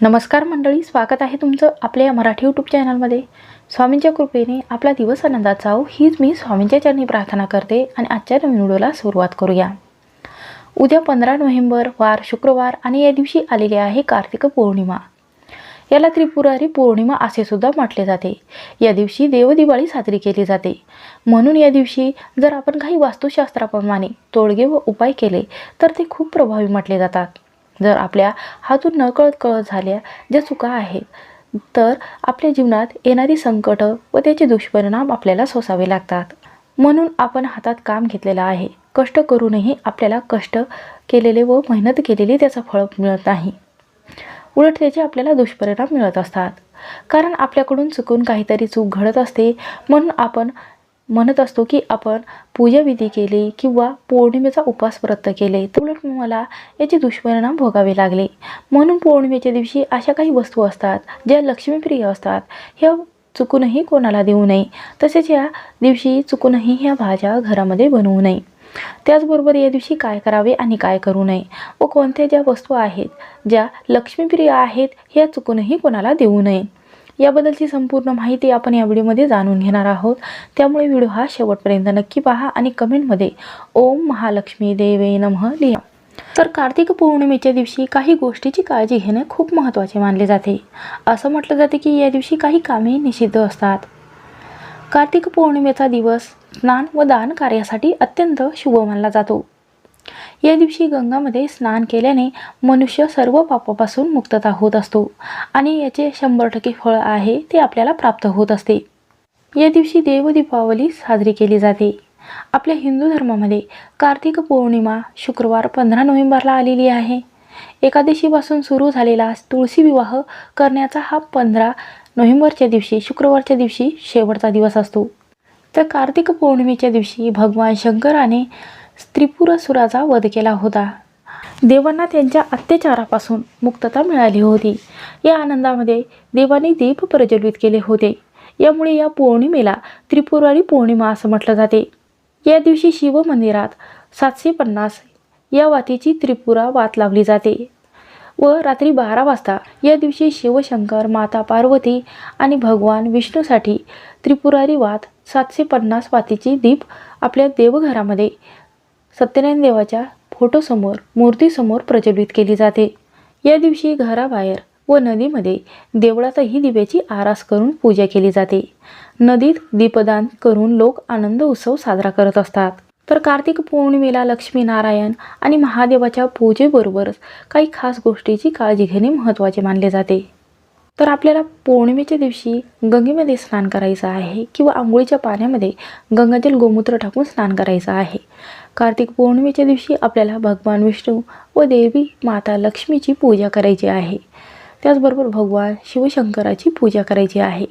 नमस्कार मंडळी स्वागत आहे तुमचं आपल्या या मराठी यूट्यूब चॅनलमध्ये स्वामींच्या कृपेने आपला दिवस आनंदात जाओ हीच मी स्वामींच्या चरणी प्रार्थना करते आणि आजच्या नवीन व्हिडिओला सुरुवात करूया. उद्या पंधरा नोव्हेंबर वार शुक्रवार आणि या दिवशी आलेली आहे कार्तिक पौर्णिमा. याला त्रिपुरारी पौर्णिमा असे सुद्धा म्हटले जाते. या दिवशी देवदिवाळी साजरी केली जाते. म्हणून या दिवशी जर आपण काही वास्तुशास्त्राप्रमाणे तोडगे व उपाय केले तर ते खूप प्रभावी म्हटले जातात. जर आपल्या हातून नकळत कळत झाल्या ज्या चुका आहेत तर आपल्या जीवनात येणारी संकटं व त्याचे दुष्परिणाम आपल्याला सोसावे लागतात. म्हणून आपण हातात काम घेतलेलं आहे. कष्ट करूनही आपल्याला कष्ट केलेले व मेहनत केलेली त्याचा फळ मिळत नाही. उलट त्याचे आपल्याला दुष्परिणाम मिळत असतात. कारण आपल्याकडून चुकून काहीतरी चूक घडत असते म्हणून आपण म्हणत असतो की आपण पूजाविधी केली किंवा पौर्णिमेचा उपवास व्रत केले तर उलट मला याचे दुष्परिणाम भोगावे लागले. म्हणून पौर्णिमेच्या दिवशी अशा काही वस्तू असतात ज्या लक्ष्मीप्रिय असतात ह्या चुकूनही कोणाला देऊ नये. तसेच या दिवशी चुकूनही ह्या भाज्या घरामध्ये बनवू नये. त्याचबरोबर या दिवशी काय करावे आणि काय करू नये व कोणत्या ज्या वस्तू आहेत ज्या लक्ष्मीप्रिय आहेत ह्या चुकूनही कोणाला देऊ नये. याबद्दलची संपूर्ण माहिती आपण या व्हिडिओमध्ये जाणून घेणार आहोत. त्यामुळे व्हिडिओ हा शेवटपर्यंत नक्की पहा आणि कमेंटमध्ये ओम महालक्ष्मी देवे नमः लिहा. तर कार्तिक पौर्णिमेच्या दिवशी काही गोष्टीची काळजी घेणे खूप महत्त्वाचे मानले जाते. असं म्हटलं जाते की या दिवशी काही कामे निषिद्ध असतात. कार्तिक पौर्णिमेचा दिवस स्नान व दान कार्यासाठी अत्यंत शुभ मानला जातो. या दिवशी गंगामध्ये स्नान केल्याने मनुष्य सर्व पापापासून मुक्तता होत असतो आणि याचे शंभर टक्के फळ आहे ते आपल्याला प्राप्त होत असते. या दिवशी देवदीपावली साजरी केली जाते. आपल्या हिंदू धर्मामध्ये कार्तिक पौर्णिमा शुक्रवार पंधरा नोव्हेंबरला आलेली आहे. एकादशीपासून सुरू झालेला तुळशी विवाह करण्याचा हा पंधरा नोव्हेंबरच्या दिवशी शुक्रवारच्या दिवशी शेवटचा दिवस असतो. तर कार्तिक पौर्णिमेच्या दिवशी भगवान शंकराने त्रिपुरासुराचा वध केला होता. देवांना त्यांच्या अत्याचारापासून मुक्तता मिळाली होती. या आनंदामध्ये देवाने दीप प्रज्वलित केले होते. यामुळे या पौर्णिमेला त्रिपुरारी पौर्णिमा असं म्हटलं जाते. या दिवशी शिव मंदिरात सातशे पन्नास या वातीची त्रिपुरा वात लावली जाते व रात्री बारा वाजता या दिवशी शिवशंकर माता पार्वती आणि भगवान विष्णूसाठी त्रिपुरारी वात सातशे पन्नास वातीची दीप आपल्या देवघरामध्ये सत्यनारायण देवाच्या फोटोसमोर मूर्तीसमोर प्रज्वलित केली जाते. या दिवशी घराबाहेर व नदीमध्ये देवळातही दिव्याची आरास करून पूजा केली जाते. नदीत दीपदान करून लोक आनंद उत्सव साजरा करत असतात. तर कार्तिक पौर्णिमेला लक्ष्मीनारायण आणि महादेवाच्या पूजेबरोबरच काही खास गोष्टीची काळजी घेणे महत्त्वाचे मानले जाते. तर आपल्याला पौर्णिमेच्या दिवशी गंगेमध्ये स्नान करायचं आहे किंवा आंघोळीच्या पाण्यामध्ये गंगाजल गोमूत्र टाकून स्नान करायचं आहे. कार्तिक पौर्णिमेच्या दिवशी आपल्याला भगवान विष्णू व देवी माता लक्ष्मीची पूजा करायची आहे. त्याचबरोबर भगवान शिवशंकराची पूजा करायची आहे.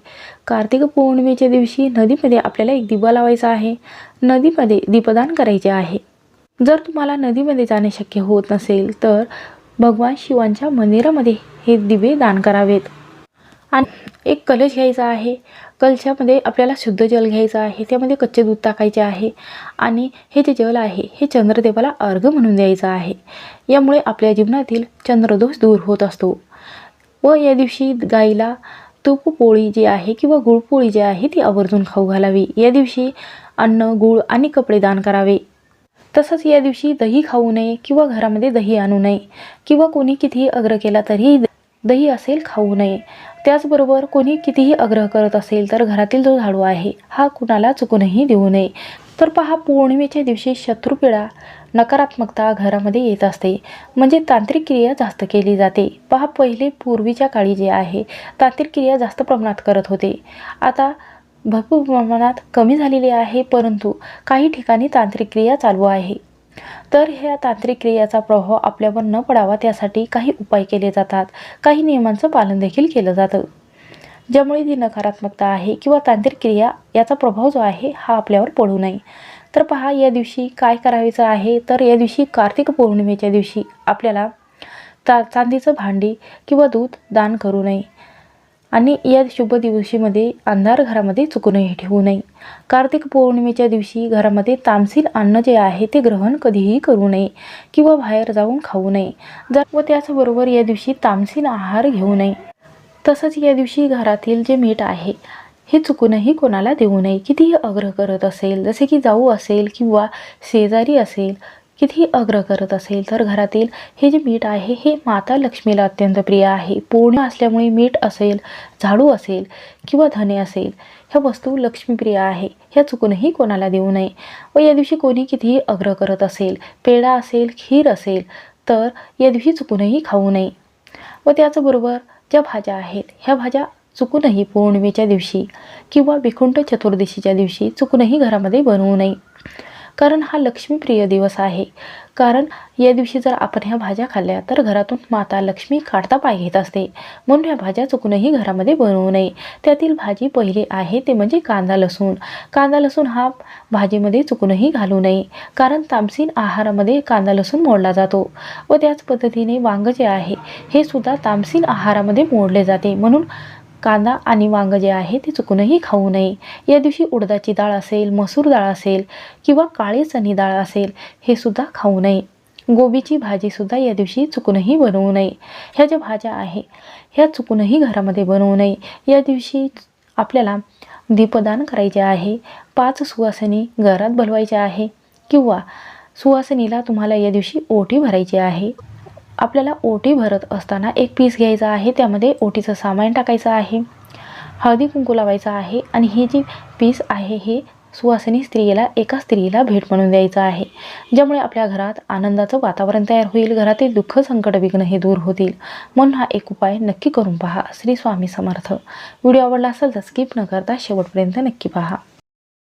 कार्तिक पौर्णिमेच्या दिवशी नदीमध्ये आपल्याला एक दिवा लावायचा आहे. नदीमध्ये दीपदान करायचे आहे. जर तुम्हाला नदीमध्ये जाणे शक्य होत नसेल तर भगवान शिवांच्या मंदिरामध्ये हे दिवे दान करावेत. आणि एक कलश घ्यायचा आहे. कलशामध्ये आपल्याला शुद्ध जल घ्यायचं आहे. त्यामध्ये कच्चे दूध टाकायचे आहे. आणि हे जे जल आहे हे चंद्रदेवाला अर्घ म्हणून द्यायचं आहे. यामुळे आपल्या जीवनातील चंद्रदोष दूर होत असतो. व या दिवशी गाईला तूप पोळी जी आहे किंवा गुळपोळी जी आहे ती आवर्जून खाऊ घालावी. या दिवशी अन्न गुळ आणि कपडे दान करावे. तसंच या दिवशी दही खाऊ नये किंवा घरामध्ये दही आणू नये किंवा कोणी कितीही आग्रह केला तरीही दही असेल खाऊ नये. त्याचबरोबर कोणी कितीही आग्रह करत असेल तर घरातील जो झाडू आहे हा कुणाला चुकूनही देऊ नये. तर पहा पौर्णिमेच्या दिवशी शत्रुपिळा नकारात्मकता घरामध्ये येत असते. म्हणजे तांत्रिक क्रिया जास्त केली जाते. पहा पहिले पूर्वीच्या काळी जे आहे तांत्रिक क्रिया जास्त प्रमाणात करत होते. आता भरपूर प्रमाणात कमी झालेली आहे परंतु काही ठिकाणी तांत्रिक क्रिया चालू आहे. तर ह्या तांत्रिक क्रियाचा प्रभाव आपल्यावर न पडावा त्यासाठी काही उपाय केले जातात. काही नियमांचं पालन देखील केलं जातं. ज्यामुळे जी नकारात्मकता आहे किंवा तांत्रिक क्रिया याचा प्रभाव जो आहे हा आपल्यावर पडू नये. तर पहा या दिवशी काय करायचं आहे? तर या दिवशी कार्तिक पौर्णिमेच्या दिवशी आपल्याला चा चांदीचं भांडी किंवा दूध दान करू नये. आणि या शुभ दिवशीमध्ये अंधार घरामध्ये चुकूनही ठेवू नये. कार्तिक पौर्णिमेच्या दिवशी घरामध्ये तामसील अन्न जे आहे ते ग्रहण कधीही करू नये किंवा बाहेर जाऊन खाऊ नये. जर व त्याचबरोबर या दिवशी तामसील आहार घेऊ नये. तसंच या दिवशी घरातील जे मीठ आहे हे चुकूनही कोणाला देऊ नये. कितीही आग्रह करत असेल जसे की जाऊ असेल किंवा शेजारी असेल कितीही अग्र करत असेल तर घरातील हे जे मीठ आहे हे माता लक्ष्मीला अत्यंत प्रिय आहे. पूर्ण असल्यामुळे मीठ असेल झाडू असेल किंवा धने असेल ह्या वस्तू लक्ष्मीप्रिय आहे. ह्या चुकूनही कोणाला देऊ नये. व या दिवशी कोणी कितीही अग्र करत असेल पेढा असेल खीर असेल तर या दिवशी चुकूनही खाऊ नये. व त्याचबरोबर ज्या भाज्या आहेत ह्या भाज्या चुकूनही पौर्णिमेच्या दिवशी किंवा विकुंठ चतुर्दशीच्या दिवशी चुकूनही घरामध्ये बनवू नये. कारण हा लक्ष्मीप्रिय दिवस आहे. कारण या दिवशी जर आपण ह्या भाज्या खाल्ल्या तर घरातून माता लक्ष्मी काढता पाय घेत असते. म्हणून ह्या भाज्या चुकूनही घरामध्ये बनवू नये. त्यातील भाजी पहिली आहे ते म्हणजे कांदा लसूण. कांदा लसूण हा भाजीमध्ये चुकूनही घालू नये. कारण तामसीन आहारामध्ये कांदा लसूण मोडला जातो व त्याच पद्धतीने वांग जे आहे हे सुद्धा तामसीन आहारामध्ये मोडले जाते. म्हणून कांदा आणि वांगं जे आहे ते चुकूनही खाऊ नये. या दिवशी उडदाची डाळ असेल मसूर डाळ असेल किंवा काळी चणी डाळ असेल हे सुद्धा खाऊ नये. गोबीची भाजीसुद्धा या दिवशी चुकूनही बनवू नये. ह्या ज्या भाज्या आहे ह्या चुकूनही घरामध्ये बनवू नये. या दिवशी आपल्याला दीपदान करायचे आहे पाच सुवासनी घरात बनवायच्या आहे किंवा सुवासनीला तुम्हाला या दिवशी ओटी भरायची आहे. आपल्याला ओटी भरत असताना एक पीस घ्यायचा आहे त्यामध्ये ओटीचं सामान टाकायचं आहे हळदी कुंकू लावायचं आहे आणि ही जी पीस आहे हे सुवासिनी स्त्रीला एका स्त्रीला भेट म्हणून द्यायचं आहे. ज्यामुळे आपल्या घरात आनंदाचं वातावरण तयार होईल घरातील दुःख संकट विघ्न हे दूर होतील. म्हणून हा एक उपाय नक्की करून पहा श्री स्वामी समर्थ. व्हिडिओ आवडला असेल तर स्किप न करता शेवटपर्यंत नक्की पहा.